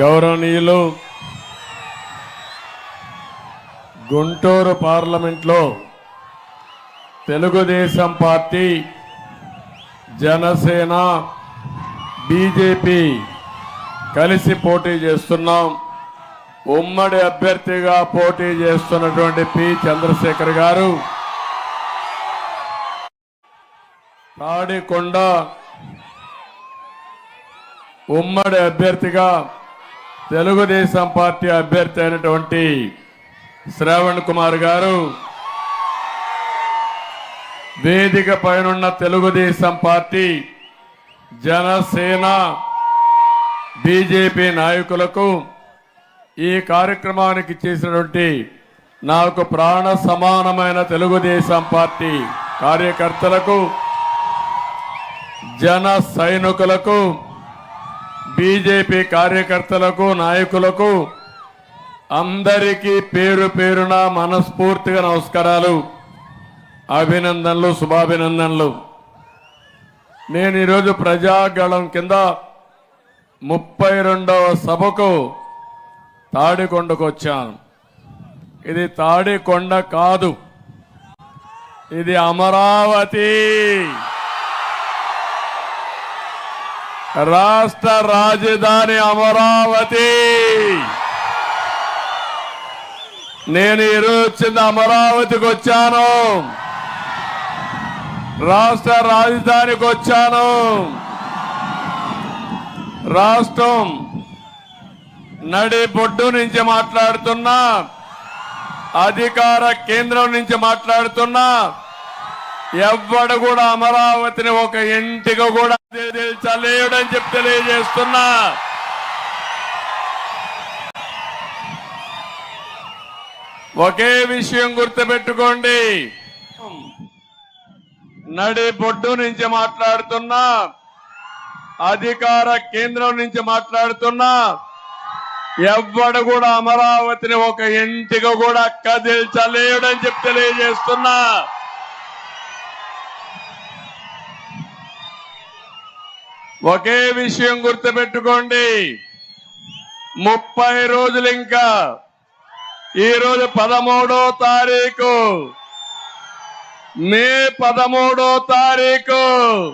గౌరవనీయులు గుంటూరు పార్లమెంట్లో Telugu Desam party Janasena BJP కలిసి పోటీ చేస్తున్నాం. ఉమ్మడి అభ్యర్థిగా పోటీ చేస్తున్నటువంటి పి. చంద్రశేఖర్ గారు తాడికొండ ఉమ్మడి అభ్యర్థిగా తెలుగుదేశం పార్టీ అభ్యర్థి అయినటువంటి శ్రావణ్ కుమార్ గారు వేదిక పైనున్న తెలుగుదేశం పార్టీ జనసేన బీజేపీ నాయకులకు ఈ కార్యక్రమానికి చేసినటువంటి నాకు ప్రాణ సమానమైన తెలుగుదేశం పార్టీ కార్యకర్తలకు జన సైనికులకు బీజేపీ కార్యకర్తలకు నాయకులకు అందరికీ పేరు పేరున మనస్ఫూర్తిగా నమస్కారాలు అభినందనలు శుభాభినందనలు. నేను ఈరోజు ప్రజాగళం కింద ముప్పై రెండవ సభకు తాడికొండకు వచ్చాను ఇది తాడికొండ కాదు. ఇది అమరావతి. రాష్ట్ర రాజధాని అమరావతి. నేను ఈరోజు వచ్చింది అమరావతికి వచ్చాను. రాష్ట్ర రాజధానికి వచ్చాను. రాష్ట్రం నడి బొడ్డు నుంచి మాట్లాడుతున్నా అధికార కేంద్రం నుంచి మాట్లాడుతున్నా ఎవ్వడు కూడా అమరావతిని ఒక ఇంటికి కూడా చలేయడని చెప్పి తెలియజేస్తున్నా. ఒకే విషయం గుర్తుపెట్టుకోండి. నడి బొడ్డు నుంచి మాట్లాడుతున్నా. అధికార కేంద్రం నుంచి మాట్లాడుతున్నా. ఎవ్వడు కూడా అమరావతిని ఒక ఇంటికి కూడా కదిల్చలేడని చెప్పి తెలియజేస్తున్నా. ఒకే విషయం గుర్తుపెట్టుకోండి. ముప్పై రోజులు ఇంకా. ఈ రోజు పదమూడో తారీఖు. మే పదమూడో తారీఖు.